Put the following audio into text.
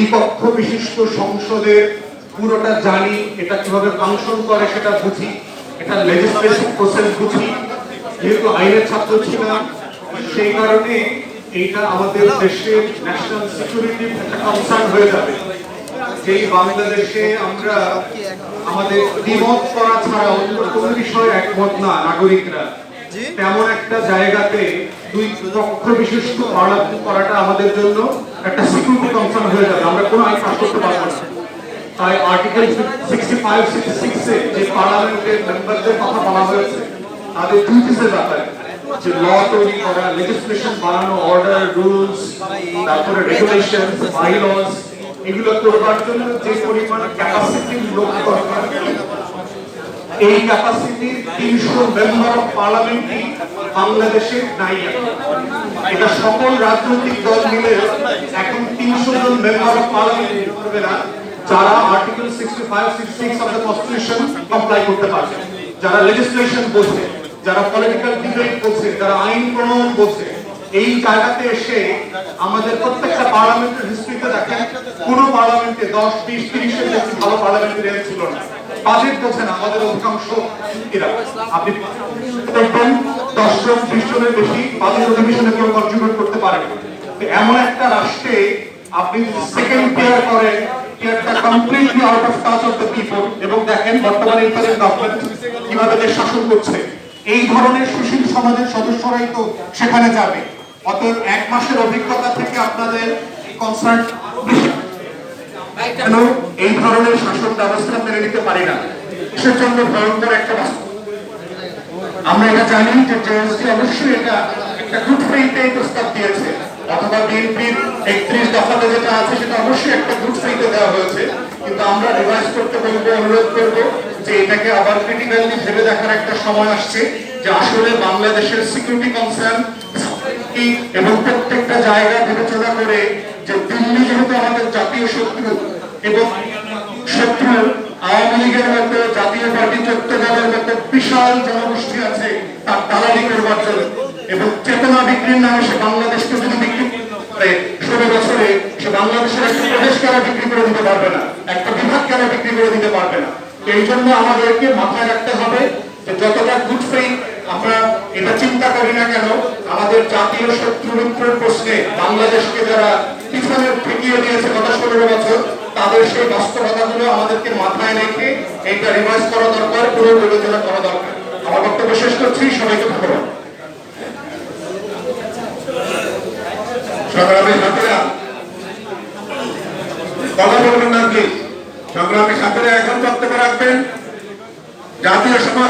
দ্বিকক্ষ বিশিষ্ট সংসদের পুরোটা জানি এটা কীভাবে ফাংশন করে সেটা বুঝি এটা লেজিসলেটিভ প্রসেস বুঝি যেহেতু আইনের ছাত্র ছিলাম সেই কারণে এইটা আমাদের দেশের ন্যাশনাল সিকিউরিটির একটা কনসার্ন হয়ে যাবে। যেই বাংলাদেশে আমরা আমাদের দ্বিমত করা ছাড়া অন্য কোনো বিষয়ে একমত না নাগরিকরা। তেমন একটা জায়গাতে দুই পক্ষ বিশিষ্ট পার্লামেন্ট করাটা আমাদের জন্য একটা সিকিউরিটি কনসার্ন হয়ে যাবে। আমরা কোনো আইন পাস করতে পারব না। তাই আর্টিকেল সিক্সটি ফাইভ সিক্সটি সিক্সে যে পার্লামেন্টের মেম্বারদের কথা বলা হয়েছে, তাদের ডিউটিসের ব্যাপারে, যে ল তৈরি করা লেজিসলেশন বানানো অর্ডার রুলস তারপরে রেগুলেশন বাইলস এগুলো করবার জন্য যে পরিমাণ ক্যাপাসিটি লোক দরকার এই ক্যাপাসিটির তিনশো মেম্বার অফ পার্লামেন্টই বাংলাদেশে নাই এটা সকল রাজনৈতিক দল মিলে এখন তিনশো জন মেম্বার অফ পার্লামেন্ট করবে না, যারা article sixty five sixty six of the constitution comply করতে পারবে। যারা লেজিসলেশন বোঝে যারা পলিটিক্যাল ডিবেট বোঝে যারা আইন প্রণয়ন বোঝে এই জায়গাতে এসে আমাদের প্রত্যেকটা পার্লামেন্টের হিস্ট্রিতে দেখেন, কোন পার্লামেন্টে দশ, বিশ, তিরিশের বেশি ভালো পার্লামেন্টারিয়ান ছিল না। বাজেট বোঝে আমাদের অধিকাংশ আপনি দেখবেন দশ জন বিশ জনের বেশি বাজেট অধিবেশনে কেউ কন্ট্রিবিউট করতে পারেন। এমন একটা রাষ্ট্রে আপনি সেকেন্ড টিয়ার করেন completely out of touch of the people এবং দেখেন, বর্তমানে গভর্নমেন্ট কীভাবে দেশ শাসন করছে। এই ধরনের সুশীল সমাজের সদস্যরাই তো সেখানে যাবে। অতএব এক মাসের অভিজ্ঞতা থেকে আপনাদের কনসার্ন কেন এই ধরনের শাসন ব্যবস্থা মেনে নিতে পারি না? দেশের জন্য ভয়ঙ্কর একটা আমরা এটা জানি যে জেএসসি অবশ্যই এটা একটা গুড ফেইথে প্রস্তাব দিয়েছে। অথবা বিএনপির একত্রিশ দফাতে যেটা আছে সেটা অবশ্যই একটা গুড ফেইথে দেওয়া হয়েছে। কিন্তু আমরা রিভাইজ করতে বলব, অনুরোধ করব যে এটাকে আবার ক্রিটিক্যালি ভেবে দেখার একটা সময় আসছে যে আসলে বাংলাদেশের সিকিউরিটি কনসার্ন এবং প্রত্যেকটা জায়গা বিবেচনা করে যে দিল্লি যেহেতু আমাদের জাতীয় শত্রু এবং শত্রু আওয়ামী লীগের মতো জাতীয় পার্টি চট্টগ্রামের মতো বিশাল জনগোষ্ঠী আছে, তার দালালি করবার জন্য। এবং চেতনা বিক্রির নামে সে বাংলাদেশকে যদি বিক্রি করে ষোলো বছরে, সে বাংলাদেশের একটা প্রদেশ কেন বিক্রি করে দিতে পারবে না, একটা বিভাগ কেন বিক্রি করে দিতে পারবে না। এই জন্য আমাদেরকে মাথায় রাখতে হবে যে যতটা গুড ফেইথ আমরা এটা চিন্তা করি না কেন, আমাদের জাতীয় শত্রু মিত্রের প্রশ্নে বাংলাদেশকে যারা পিছনে ঠেকিয়ে দিয়েছে গত ষোলো বছর তাদের সেই বাস্তবতাগুলো আমাদেরকে মাথায় রেখে এটা রিভাইজ করা দরকার, পুরো বিবেচনা করা দরকার। আমার বক্তব্য শেষ করছি, সবাইকে ধন্যবাদ। সংগ্রামী সাথীরা, কথা বলবেন না প্লিজ সংগ্রামী সাথীরা, এখন বক্তব্য রাখবেন। জাতীয় সমাজ